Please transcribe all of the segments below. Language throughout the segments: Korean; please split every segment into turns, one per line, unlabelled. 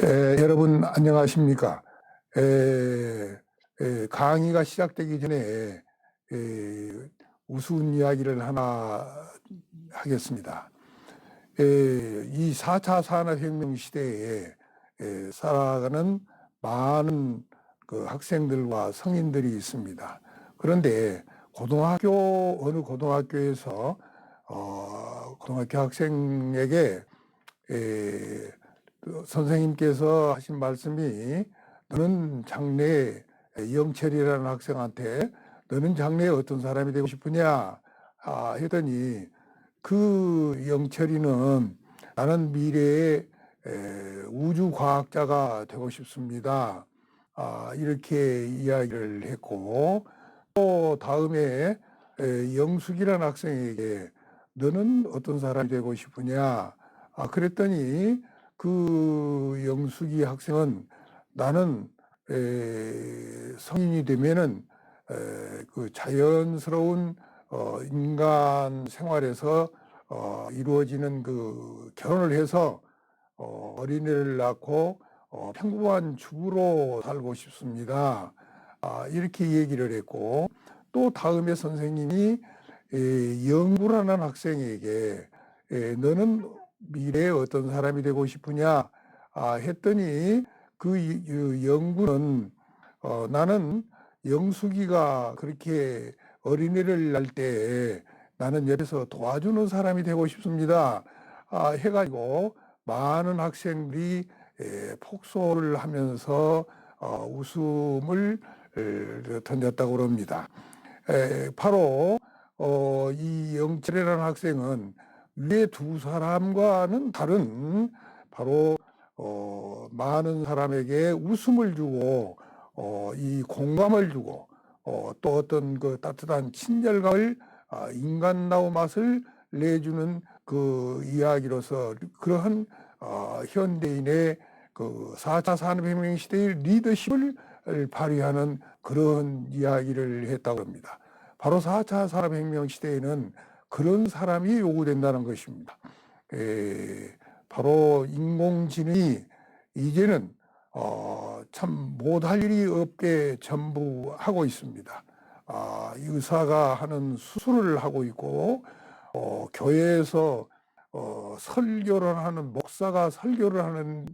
에, 여러분 안녕하십니까? 에, 에, 강의가 시작되기 전에 에, 우스운 이야기를 하나 하겠습니다. 에, 이 4차 산업혁명 시대에 에, 살아가는 많은 그 학생들과 성인들이 있습니다. 그런데 고등학교 어느 고등학교에서 어, 고등학교 학생에게 에, 그 선생님께서 하신 말씀이 너는 장래에 이영철이라는 학생한테 너는 장래에 어떤 사람이 되고 싶으냐 아, 했더니 그 영철이는 나는 미래에 에, 우주과학자가 되고 싶습니다. 아, 이렇게 이야기를 했고 또 다음에 에, 영숙이라는 학생에게 너는 어떤 사람이 되고 싶으냐 아, 그랬더니 그 영숙이 학생은 나는 에, 성인이 되면은 에, 그 자연스러운 어, 인간 생활에서 어, 이루어지는 그 결혼을 해서 어, 어린이를 낳고 어, 평범한 주부로 살고 싶습니다. 아, 이렇게 얘기를 했고 또 다음에 선생님이 에, 영구라는 학생에게 에, 너는 미래에 어떤 사람이 되고 싶으냐 아, 했더니 그 이- 이 영구는 어, 나는 영숙이가 그렇게 어린이를 낳을 때 나는 옆에서 도와주는 사람이 되고 싶습니다. 아, 해가지고 많은 학생들이 에, 폭소를 하면서 어, 웃음을 에, 던졌다고 그럽니다. 에, 바로 어, 이 영철이라는 학생은 위에 두 사람과는 다른 바로 어, 많은 사람에게 웃음을 주고 어, 이 공감을 주고 어, 또 어떤 그 따뜻한 친절감을 아, 인간다운 맛을 내주는 그 이야기로서 그러한 어, 현대인의 그 4차 산업혁명 시대의 리더십을 발휘하는 그런 이야기를 했다고 합니다. 바로 4차 산업혁명 시대에는 그런 사람이 요구된다는 것입니다. 에, 바로 인공지능이 이제는 어, 참 못할 일이 없게 전부 하고 있습니다. 아, 의사가 하는 수술을 하고 있고 어, 교회에서 어, 설교를 하는 목사가 설교를 하는,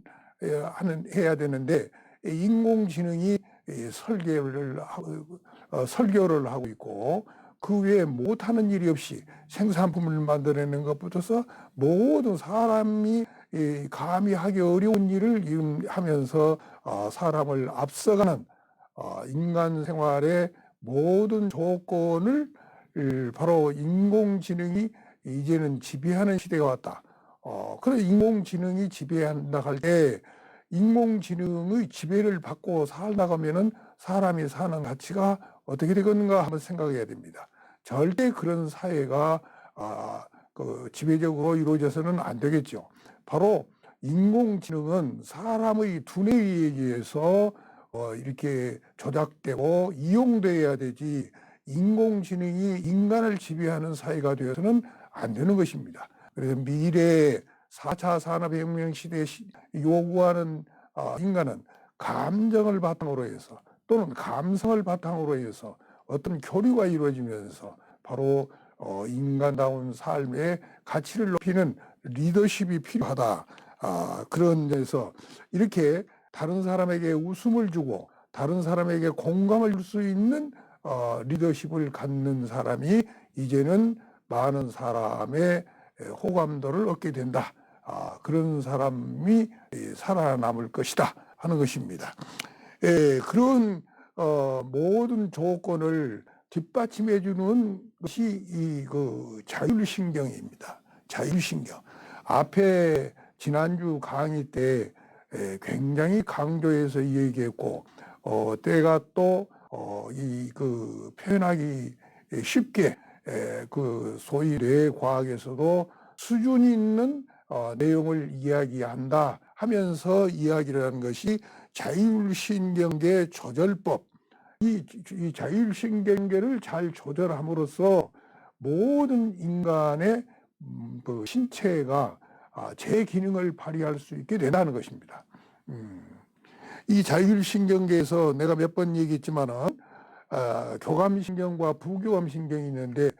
에, 하는 해야 되는데 이 인공지능이 이 설계를 하고, 어, 설교를 하고 있고 그 외에 못하는 일이 없이 생산품을 만들어내는 것부터서 모든 사람이 이 감히 하기 어려운 일을 하면서 어, 사람을 앞서가는 어, 인간 생활의 모든 조건을 을 바로 인공지능이 이제는 지배하는 시대가 왔다. 어, 그래서 인공지능이 지배한다 할 때 인공지능의 지배를 받고 살다가면은 사람이 사는 가치가 어떻게 되겠는가 한번 생각해야 됩니다. 절대 그런 사회가 아, 그 지배적으로 이루어져서는 안 되겠죠. 바로 인공지능은 사람의 두뇌에 의해서 어, 이렇게 조작되고 이용돼야 되지 인공지능이 인간을 지배하는 사회가 되어서는 안 되는 것입니다. 그래서 미래 4차 산업혁명 시대에 시- 요구하는 어, 인간은 감정을 바탕으로 해서 또는 감성을 바탕으로 해서 어떤 교류가 이루어지면서 바로 어, 인간다운 삶의 가치를 높이는 리더십이 필요하다. 아, 그런 데서 이렇게 다른 사람에게 웃음을 주고 다른 사람에게 공감을 줄 수 있는 어, 리더십을 갖는 사람이 이제는 많은 사람의 에, 호감도를 얻게 된다. 아, 그런 사람이 이, 살아남을 것이다 하는 것입니다. 예, 그런 어, 모든 조건을 뒷받침해 주는 것이 이 그 자율신경입니다. 자율신경. 앞에 지난주 강의 때 에, 굉장히 강조해서 얘기했고 어, 때가 또 어, 이 그 표현하기 쉽게 에, 그 소위 뇌 과학에서도 수준 있는 어, 내용을 이야기한다 하면서 이야기를 하는 것이 자율신경계 조절법. 이, 이 자율신경계를 잘 조절함으로써 모든 인간의 음, 그 신체가 아, 제 기능을 발휘할 수 있게 된다는 것입니다. 음, 이 자율신경계에서 내가 몇 번 얘기했지만은 아, 교감신경과 부교감신경이 있는데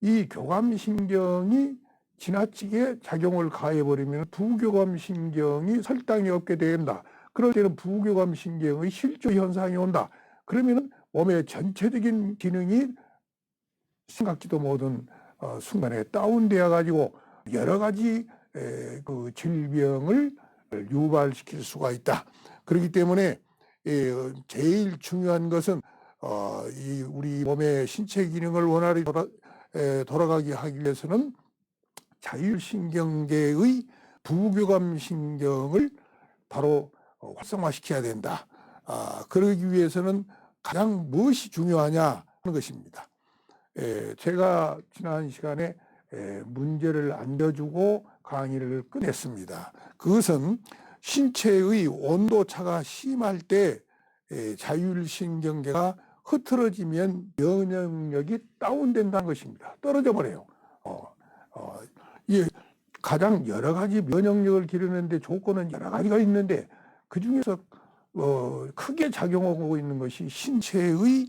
이 교감신경이 지나치게 작용을 가해버리면 부교감신경이 설당이 없게 된다. 그럴 때는 부교감 신경의 실조 현상이 온다. 그러면 몸의 전체적인 기능이 생각지도 못한 어, 순간에 다운되어 가지고 여러 가지 에, 그 질병을 유발시킬 수가 있다. 그렇기 때문에 예, 어, 제일 중요한 것은 어, 이 우리 몸의 신체 기능을 원활히 돌아, 에, 돌아가게 하기 위해서는 자율신경계의 부교감 신경을 바로 어, 활성화시켜야 된다. 아, 그러기 위해서는 가장 무엇이 중요하냐 하는 것입니다. 에, 제가 지난 시간에 에, 문제를 안겨주고 강의를 끝냈습니다. 그것은 신체의 온도 차가 심할 때 에, 자율신경계가 흐트러지면 면역력이 다운된다는 것입니다. 떨어져 버려요. 어, 어, 이 가장 여러 가지 면역력을 기르는데 조건은 여러 가지가 있는데 그 중에서 어, 크게 작용하고 있는 것이 신체의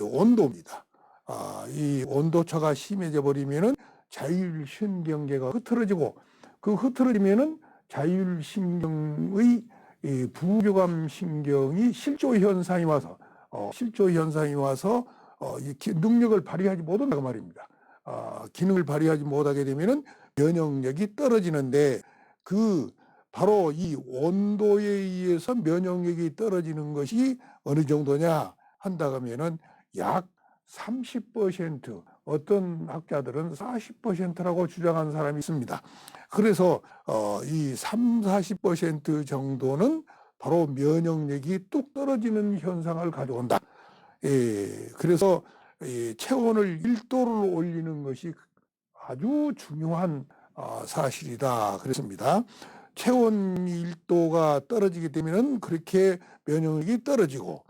온도입니다. 아, 이 온도차가 심해져 버리면은 자율신경계가 흐트러지고 그 흐트러지면은 자율신경의 이 부교감 신경이 실조 현상이 와서 어, 실조 현상이 와서 어, 이 기- 능력을 발휘하지 못한다고 말입니다. 아, 기능을 발휘하지 못하게 되면은 면역력이 떨어지는데 그 바로 이 온도에 의해서 면역력이 떨어지는 것이 어느 정도냐 한다 하면은 약 30% 어떤 학자들은 40%라고 주장하는 사람이 있습니다. 그래서 어, 이 3, 40% 정도는 바로 면역력이 뚝 떨어지는 현상을 가져온다. 예, 그래서 이 체온을 1도를 올리는 것이 아주 중요한 어, 사실이다. 그랬습니다. 체온이 1도가 떨어지게 되면은 그렇게 면역력이 떨어지고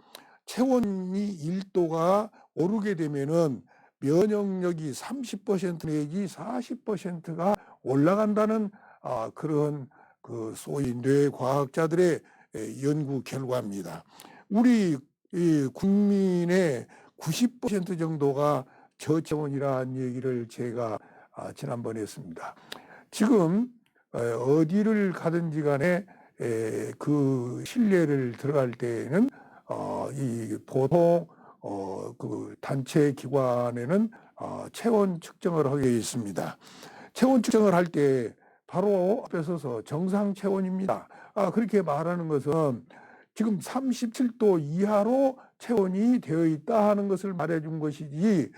체온이 1도가 오르게 되면은 면역력이 30% 내지 40%가 올라간다는 아, 그런 그 소위 뇌 과학자들의 에, 연구 결과입니다. 우리 이 국민의 90% 정도가 저체온이라는 얘기를 제가 아, 지난번에 했습니다. 지금 어, 어디를 가든지 간에 에, 그 실내를 들어갈 때에는 어, 이 보통 어, 그 단체 기관에는 어, 체온 측정을 하게 있습니다. 체온 측정을 할 때 바로 앞에 서서 정상 체온입니다. 아, 그렇게 말하는 것은 지금 37도 이하로 체온이 되어 있다 하는 것을 말해준 것이지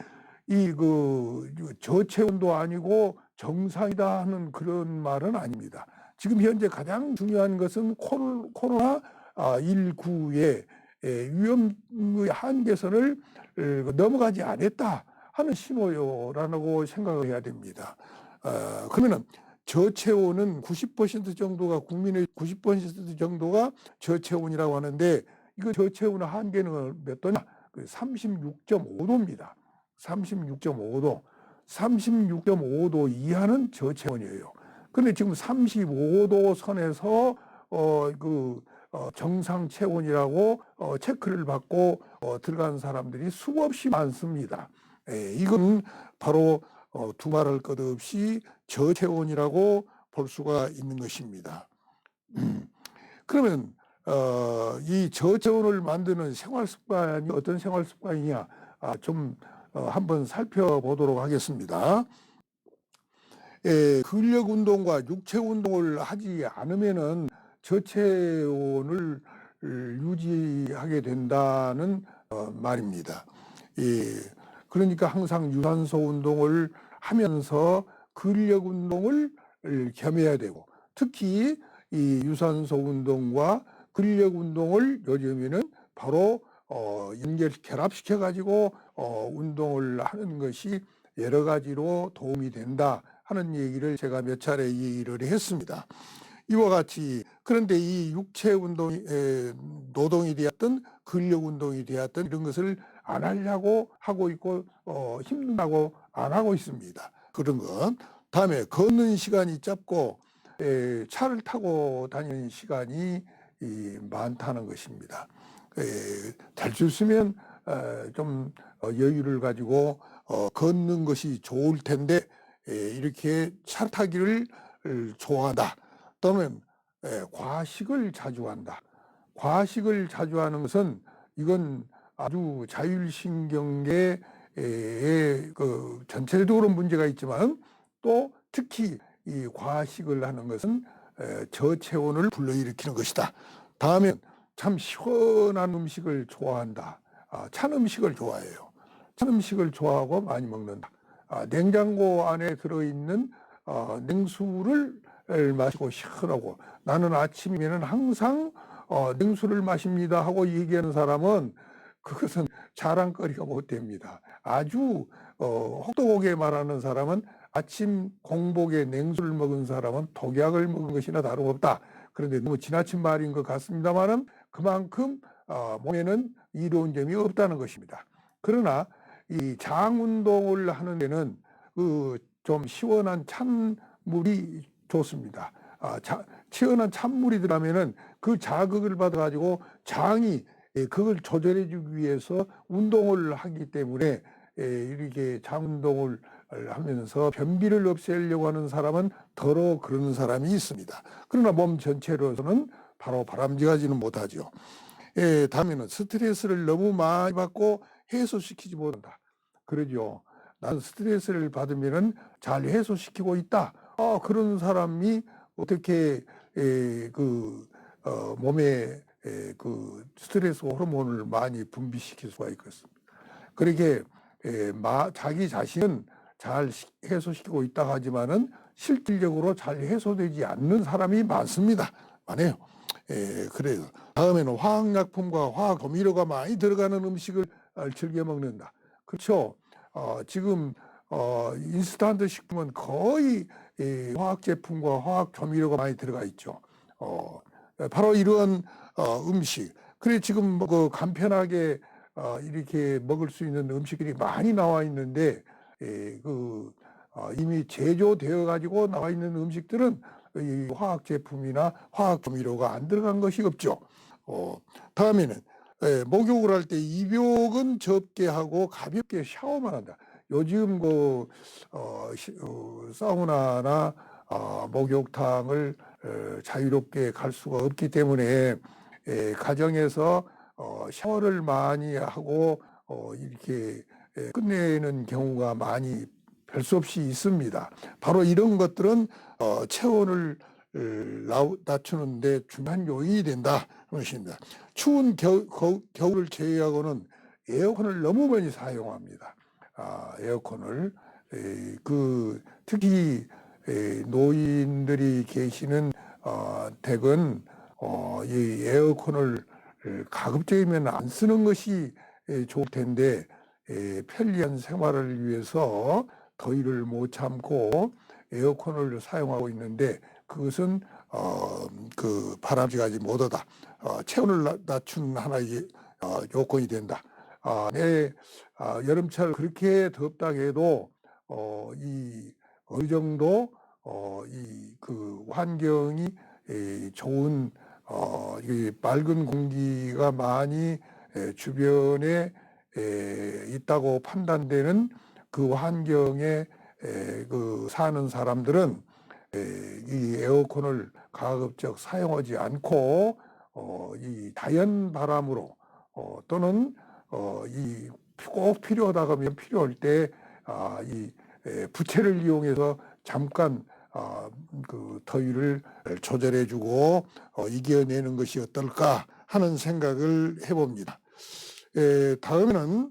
이 그 저체온도 아니고 정상이다 하는 그런 말은 아닙니다. 지금 현재 가장 중요한 것은 코로- 코로나 19의 위험의 한계선을 어, 넘어가지 않았다 하는 신호요라고 생각을 해야 됩니다. 어, 그러면은 저체온은 90% 정도가 국민의 90% 정도가 저체온이라고 하는데 이거 저체온의 한계는 몇 도냐? 36.5도입니다. 36.5도. 36.5도 이하는 저체온이에요. 근데 지금 35도 선에서 어 그 어, 정상 체온이라고 어, 체크를 받고 어, 들어간 사람들이 수없이 많습니다. 예, 이건 바로 어, 두말할 것 없이 저체온이라고 볼 수가 있는 것입니다. 음, 그러면 어, 이 저체온을 만드는 생활 습관이 어떤 생활 습관이냐 아, 좀 어, 한번 살펴보도록 하겠습니다. 예, 근력 운동과 육체 운동을 하지 않으면은 저체온을 유지하게 된다는 어, 말입니다. 예, 그러니까 항상 유산소 운동을 하면서 근력 운동을 겸해야 되고 특히 이 유산소 운동과 근력 운동을 요즘에는 바로 어, 연결 결합시켜 가지고 어, 운동을 하는 것이 여러 가지로 도움이 된다 하는 얘기를 제가 몇 차례 얘기를 했습니다. 이와 같이 그런데 이 육체 운동이 에, 노동이 되었든 근력 운동이 되었든 이런 것을 안 하려고 하고 있고 어, 힘든다고 안 하고 있습니다. 그런 건 다음에 걷는 시간이 짧고 에, 차를 타고 다니는 시간이 이 많다는 것입니다. 될 수 있으면 어, 좀 어, 여유를 가지고 어, 걷는 것이 좋을 텐데 에, 이렇게 차 타기를 을 좋아한다 또는 에, 과식을 자주 한다. 과식을 자주 하는 것은 이건 아주 자율신경계의 그 전체적으로 문제가 있지만 또 특히 이 과식을 하는 것은 에, 저체온을 불러일으키는 것이다. 다음엔 참 시원한 음식을 좋아한다. 아, 찬 음식을 좋아해요. 찬 음식을 좋아하고 많이 먹는다. 아, 냉장고 안에 들어있는 어, 냉수를 마시고 시원하고 나는 아침이면 항상 어, 냉수를 마십니다 하고 얘기하는 사람은 그것은 자랑거리가 못 됩니다. 아주 어, 혹독하게 말하는 사람은 아침 공복에 냉수를 먹은 사람은 독약을 먹은 것이나 다름없다. 그런데 너무 지나친 말인 것 같습니다만은 그만큼 어, 몸에는 이로운 점이 없다는 것입니다. 그러나 이 장 운동을 하는 데는 그 좀 시원한 찬물이 좋습니다. 아, 자, 시원한 찬물이 들어가면은 그 자극을 받아가지고 장이 예, 그걸 조절해 주기 위해서 운동을 하기 때문에 예, 이렇게 장 운동을 하면서 변비를 없애려고 하는 사람은 더러 그러는 사람이 있습니다. 그러나 몸 전체로서는 바로 바람직하지는 못하죠. 예, 다음에는 스트레스를 너무 많이 받고 해소시키지 못한다. 그러죠. 나는 스트레스를 받으면은 잘 해소시키고 있다. 어, 그런 사람이 어떻게 에, 그 어, 몸에 에, 그 스트레스 호르몬을 많이 분비시킬 수가 있겠습니까? 그렇게 에, 마, 자기 자신은 잘 시- 해소시키고 있다 하지만은 실질적으로 잘 해소되지 않는 사람이 많습니다. 많아요. 예, 그래요. 다음에는 화학약품과 화학 조미료가 많이 들어가는 음식을 어, 즐겨 먹는다. 그렇죠. 어, 지금 어, 인스턴트 식품은 거의 이 화학 제품과 화학 조미료가 많이 들어가 있죠. 어, 바로 이러한 어, 음식. 그래 지금 뭐그 간편하게 어, 이렇게 먹을 수 있는 음식들이 많이 나와 있는데 예, 그 어, 이미 제조되어 가지고 나와 있는 음식들은 이 화학 제품이나 화학 조미료가 안 들어간 것이 없죠. 어, 다음에는 예, 목욕을 할 때 입욕은 적게 하고 가볍게 샤워만 한다. 요즘 그 어, 시- 어, 사우나나 어, 목욕탕을 어, 자유롭게 갈 수가 없기 때문에 예, 가정에서 어, 샤워를 많이 하고 어, 이렇게 예, 끝내는 경우가 많이 별 수 없이 있습니다. 바로 이런 것들은 어, 체온을 어, 나- 낮추는데 중요한 요인이 된다. 그런 것입니다. 추운 겨, 거- 겨울을 제외하고는 에어컨을 너무 많이 사용합니다. 아, 에어컨을 에, 그 특히 에, 노인들이 계시는 어, 댁은 어, 이 에어컨을 에, 가급적이면 안 쓰는 것이 에, 좋을 텐데 에, 편리한 생활을 위해서 더위를 못 참고 에어컨을 사용하고 있는데 그것은 어, 그 바람직하지 못하다. 어, 체온을 낮- 낮춘 하나의 어, 요건이 된다. 아, 내 아, 여름철 그렇게 덥다 해도 어, 이 어느 정도 어, 이 그 환경이 에, 좋은 어, 이 맑은 공기가 많이 에, 주변에 에, 있다고 판단되는 그 환경에 에, 그 사는 사람들은 에, 이 에어컨을 가급적 사용하지 않고 어, 이 자연 바람으로 어, 또는 어, 이꼭 필요하다 그러면 필요할 때 아, 부채를 이용해서 잠깐 아, 그 더위를 조절해주고 어, 이겨내는 것이 어떨까 하는 생각을 해봅니다. 에, 다음에는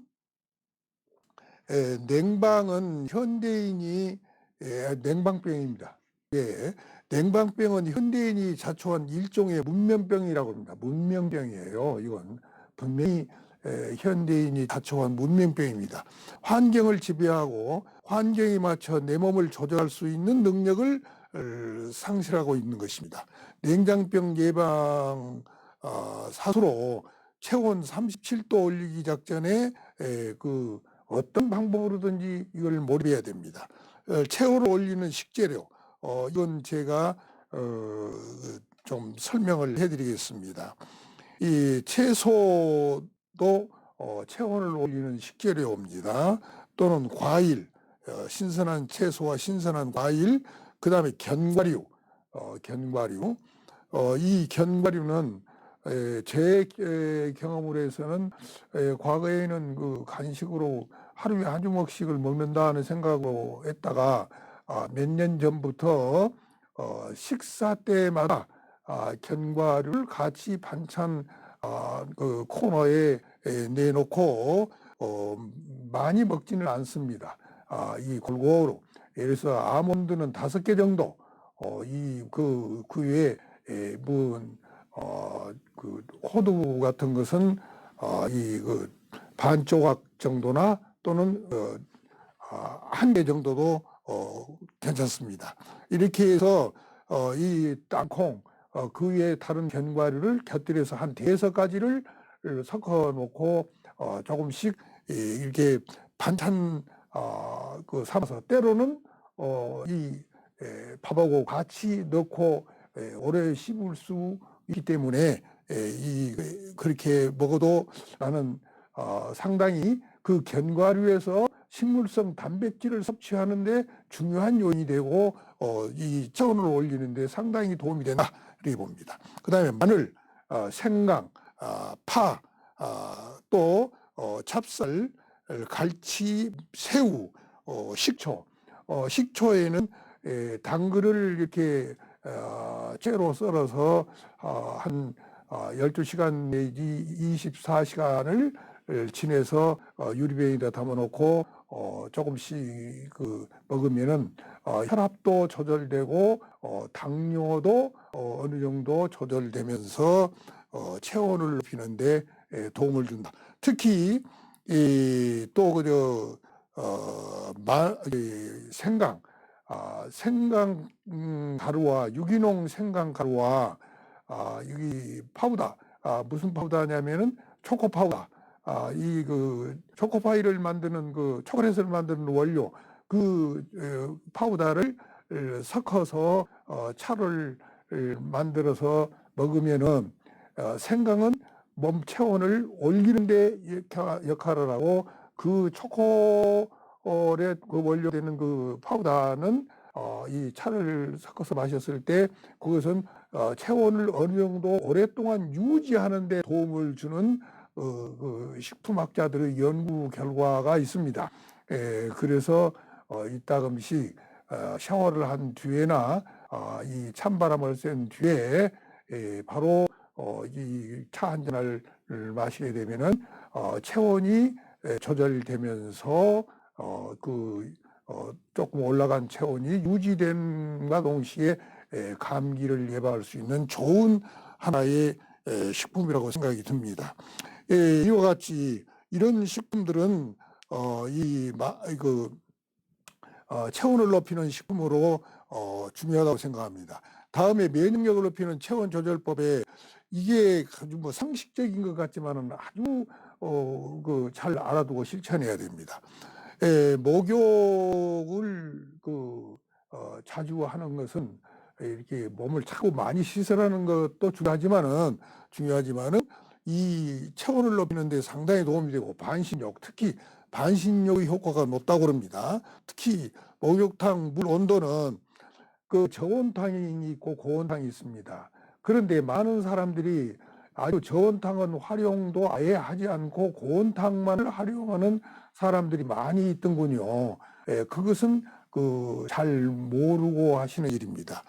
에, 냉방은 현대인이 에, 냉방병입니다. 예, 냉방병은 현대인이 자초한 일종의 문명병이라고 합니다. 문명병이에요. 이건 분명히 에, 현대인이 자초한 문명병입니다. 환경을 지배하고 환경에 맞춰 내 몸을 조절할 수 있는 능력을 어, 상실하고 있는 것입니다. 냉장병 예방 어, 사수로 체온 37도 올리기 작전에 에, 그 어떤 방법으로든지 이걸 몰입해야 됩니다. 어, 체온을 올리는 식재료, 어, 이건 제가 어, 좀 설명을 해드리겠습니다. 이 채소도 어, 체온을 올리는 식재료입니다. 또는 과일, 어, 신선한 채소와 신선한 과일, 그 다음에 견과류, 어, 견과류. 어, 이 견과류는 에, 제 에, 경험으로 해서는 에, 과거에는 그 간식으로 하루에 한 주먹씩을 먹는다는 생각으로 했다가 아, 몇년 전부터 어, 식사 때마다 아, 견과류를 같이 반찬 아, 그 코너에 에, 내놓고 어, 많이 먹지는 않습니다. 아, 이 골고루 예를 들어서 아몬드는 다섯 개 정도 어, 이그 그 외에 에, 뭐 어, 그 호두 같은 것은 어, 이그 반 조각 정도나 또는 어, 아, 한개 정도도 어, 괜찮습니다. 이렇게 해서 어, 이 땅콩 어, 그 외에 다른 견과류를 곁들여서 한 대여섯 가지를 섞어 놓고 어, 조금씩 이, 이렇게 반찬 어, 그 삼아서 때로는 어, 이 에, 밥하고 같이 넣고 에, 오래 씹을 수 있기 때문에 에, 이 그- 그렇게 먹어도 나는 어, 상당히 그 견과류에서 식물성 단백질을 섭취하는데 중요한 요인이 되고 어, 이 체온을 올리는데 상당히 도움이 된다 이렇게 봅니다. 그 다음에 마늘, 어, 생강, 아, 파, 아, 또 어, 찹쌀, 갈치, 새우, 어, 식초. 어, 식초에는 에, 당근을 이렇게 어, 채로 썰어서 어, 한 어, 12시간 내지 24시간을 지내서 어, 유리병에다 담아놓고 어, 조금씩 그 먹으면은 어, 혈압도 조절되고 어, 당뇨도 어, 어느 정도 조절되면서 어, 체온을 높이는데 에, 도움을 준다. 특히 이또 그저 어, 마, 이, 생강, 아, 생강 음, 가루와 유기농 생강 가루와 아, 여기 파우더, 아, 무슨 파우더냐면은 초코 파우더. 아, 이 그 초코파이를 만드는 그 초콜릿을 만드는 원료 그 어, 파우더를 어, 섞어서 어, 차를 어, 만들어서 먹으면은 어, 생강은 몸 체온을 올리는데 역할- 역할을 하고 그 초 콜릿 그 원료 되는 그 파우더는 어, 이 차를 섞어서 마셨을 때 그것은 어, 체온을 어느 정도 오랫동안 유지하는 데 도움을 주는 어, 그 식품학자들의 연구 결과가 있습니다. 에, 그래서 어, 이따금씩 어, 샤워를 한 뒤에나 어, 이 찬바람을 쐴 뒤에 에, 바로 어, 이 차 한 잔을 마시게 되면은 어, 체온이 에, 조절되면서 어, 그 어, 조금 올라간 체온이 유지됨과 동시에 에, 감기를 예방할 수 있는 좋은 하나의 에, 식품이라고 생각이 듭니다. 예, 이와 같이 이런 식품들은 어, 이, 마, 그, 어, 체온을 높이는 식품으로 어, 중요하다고 생각합니다. 다음에 면역력을 높이는 체온 조절법에 이게 아주 뭐 상식적인 것 같지만은 아주 어, 그 잘 알아두고 실천해야 됩니다. 에, 목욕을 그 어, 자주 하는 것은 이렇게 몸을 자꾸 많이 씻으라는 것도 중요하지만은 중요하지만은 이 체온을 높이는 데 상당히 도움이 되고 반신욕 특히 반신욕의 효과가 높다고 그럽니다. 특히 목욕탕 물 온도는 그 저온탕이 있고 고온탕이 있습니다. 그런데 많은 사람들이 아주 저온탕은 활용도 아예 하지 않고 고온탕만을 활용하는 사람들이 많이 있던군요. 예, 그것은 그 잘 모르고 하시는 일입니다.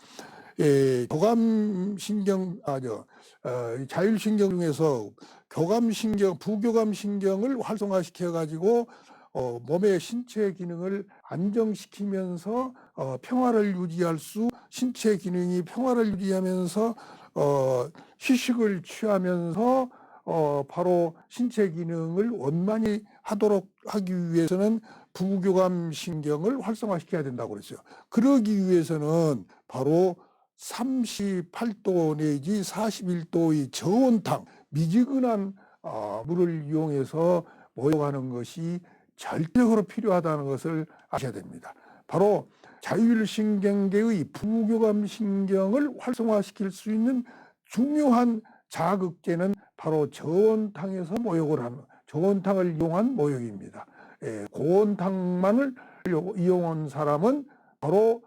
예, 교감신경, 아, 저, 어, 이 자율신경 중에서 교감신경, 부교감신경을 활성화시켜가지고 어, 몸의 신체 기능을 안정시키면서 어, 평화를 유지할 수, 신체 기능이 평화를 유지하면서 어, 휴식을 취하면서 어, 바로 신체 기능을 원만히 하도록 하기 위해서는 부교감 신경을 활성화시켜야 된다고 그랬어요. 그러기 위해서는 바로 38도 내지 41도의 저온탕, 미지근한 어, 물을 이용해서 목욕하는 것이 절대적으로 필요하다는 것을 아셔야 됩니다. 바로 자율신경계의 부교감 신경을 활성화시킬 수 있는 중요한 자극제는 바로 저온탕에서 모욕을 하는 저온탕을 이용한 모욕입니다. 예, 고온탕만을 이용한 사람은 바로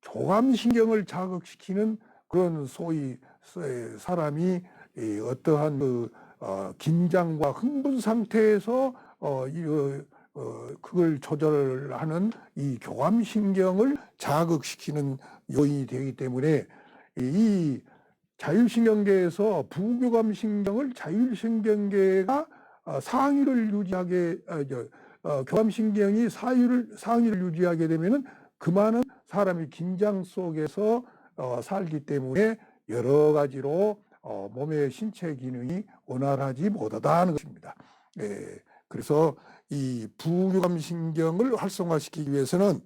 조감신경을 자극시키는 그런 소위 에, 사람이 이 어떠한 그 어, 긴장과 흥분 상태에서 어, 이, 어, 어, 그걸 조절하는 이 교감신경을 자극시키는 요인이 되기 때문에 이 자율신경계에서 부교감신경을 자율신경계가 어, 상위를 유지하게 어, 저, 어, 교감신경이 사유를 상위를 유지하게 되면은 그만은 사람이 긴장 속에서 어, 살기 때문에 여러 가지로 어, 몸의 신체 기능이 원활하지 못하다는 것입니다. 예, 그래서 이 부교감 신경을 활성화시키기 위해서는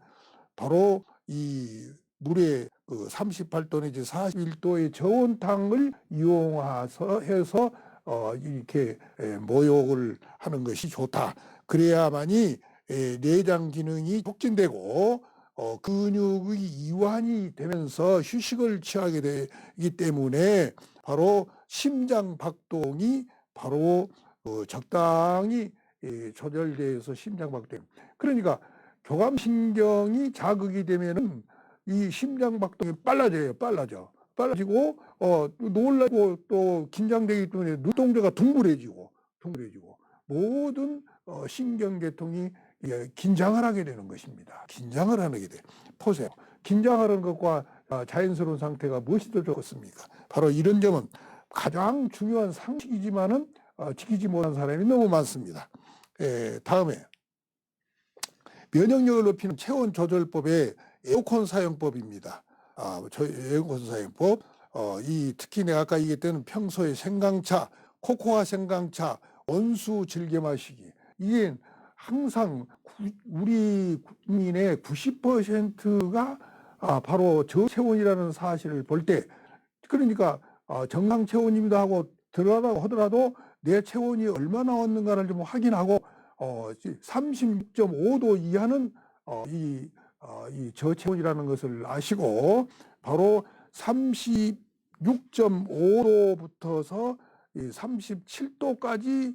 바로 이 물에 그 38도 내지 41도의 저온탕을 이용해서 해서 어, 이렇게 에, 모욕을 하는 것이 좋다. 그래야만이 에, 내장 기능이 촉진되고 어, 근육의 이완이 되면서 휴식을 취하게 되기 때문에 바로 심장 박동이 바로 어, 적당히 예, 조절돼서 심장 박동. 그러니까 교감신경이 자극이 되면은 이 심장 박동이 빨라져요. 빨라져. 빨라지고 어 놀라고 또 긴장되기 때문에 눈동자가 둥글해지고 둥글해지고 모든 어, 신경계통이 예, 긴장을 하게 되는 것입니다. 긴장을 하게 돼. 보세요. 긴장하는 것과 아, 자연스러운 상태가 무엇이 더 좋겠습니까? 바로 이런 점은 가장 중요한 상식이지만은 어, 지키지 못한 사람이 너무 많습니다. 에, 다음에 면역력을 높이는 체온 조절법의 에어컨 사용법입니다. 아, 저 에어컨 사용법. 어, 이 특히 내가 아까 얘기했던 평소에 생강차, 코코아 생강차, 원수 즐겨 마시기. 이게 항상 구, 우리 국민의 90%가 아, 바로 저체온이라는 사실을 볼 때, 그러니까 어, 정상 체온입니다 하고 들어가다고 하더라도 내 체온이 얼마 나 왔는가를 좀 확인하고 어, 36.5도 이하는 어, 이, 어, 이 저체온이라는 것을 아시고 바로 36.5도부터서 37도까지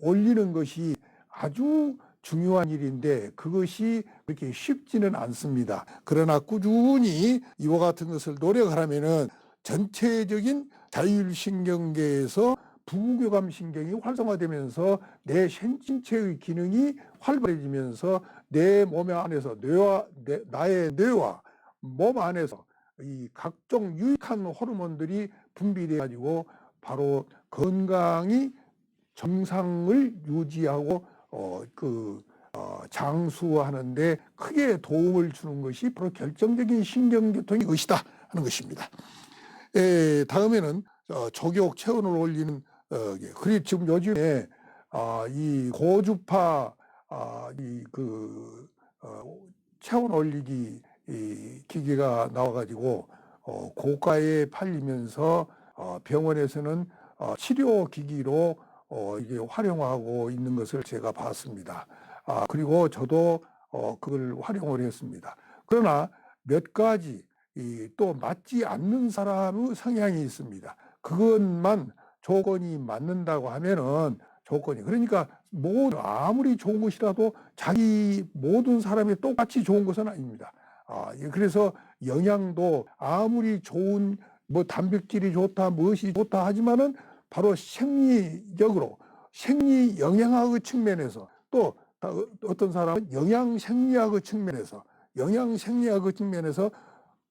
올리는 것이 아주 중요한 일인데 그것이 그렇게 쉽지는 않습니다. 그러나 꾸준히 이와 같은 것을 노력하려면은 전체적인 자율신경계에서 부교감 신경이 활성화되면서 내 신체의 기능이 활발해지면서 내 몸 안에서 뇌와 내, 나의 뇌와 몸 안에서 이 각종 유익한 호르몬들이 분비돼 가지고 바로 건강이 정상을 유지하고 어그 어, 장수하는데 크게 도움을 주는 것이 바로 결정적인 신경계통이 것이다 하는 것입니다. 에, 다음에는 어, 족욕 체온을 올리는 어, 그리 지금 요즘에 아, 이 고주파 아, 이그 어, 체온 올리기 이 기계가 나와가지고 어, 고가에 팔리면서 어, 병원에서는 어, 치료 기기로 어, 이게 활용하고 있는 것을 제가 봤습니다. 아, 그리고 저도 어, 그걸 활용을 했습니다. 그러나 몇 가지 이, 또 맞지 않는 사람의 성향이 있습니다. 그것만 조건이 맞는다고 하면은 조건이 그러니까 뭐 아무리 좋은 것이라도 자기 모든 사람이 똑같이 좋은 것은 아닙니다. 아, 예, 그래서 영양도 아무리 좋은 뭐 단백질이 좋다 무엇이 좋다 하지만은 바로 생리적으로 생리 영양학의 측면에서 또 어떤 사람은 영양 생리학의 측면에서 영양 생리학의 측면에서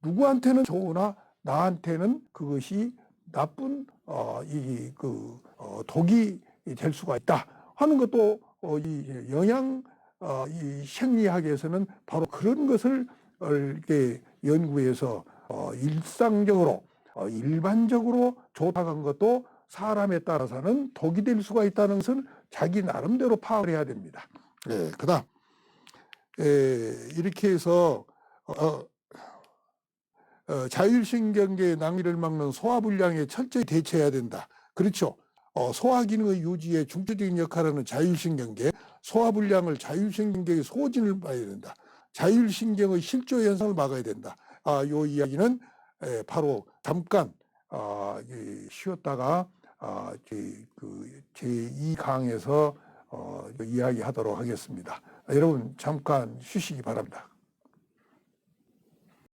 누구한테는 좋으나 나한테는 그것이 나쁜 어, 이그 어, 독이 될 수가 있다 하는 것도 어, 이 영양 어, 이 생리학에서는 바로 그런 것을 이렇게 연구해서 어, 일상적으로 어, 일반적으로 좋다고 한 것도 사람에 따라서는 독이 될 수가 있다는 것을 자기 나름대로 파악을 해야 됩니다. 예, 그다음 이렇게 해서 어, 어, 자율신경계의 낭비를 막는 소화불량에 철저히 대처해야 된다. 그렇죠. 어, 소화기능의 유지에 중추적인 역할을 하는 자율신경계, 소화불량을 자율신경계의 소진을 봐야 된다. 자율신경의 실조 현상을 막아야 된다. 아, 요 이야기는 에, 바로 잠깐 아, 이, 쉬었다가 아, 제, 그, 제2 강에서 어, 이야기하도록 하겠습니다. 아, 여러분 잠깐 쉬시기 바랍니다.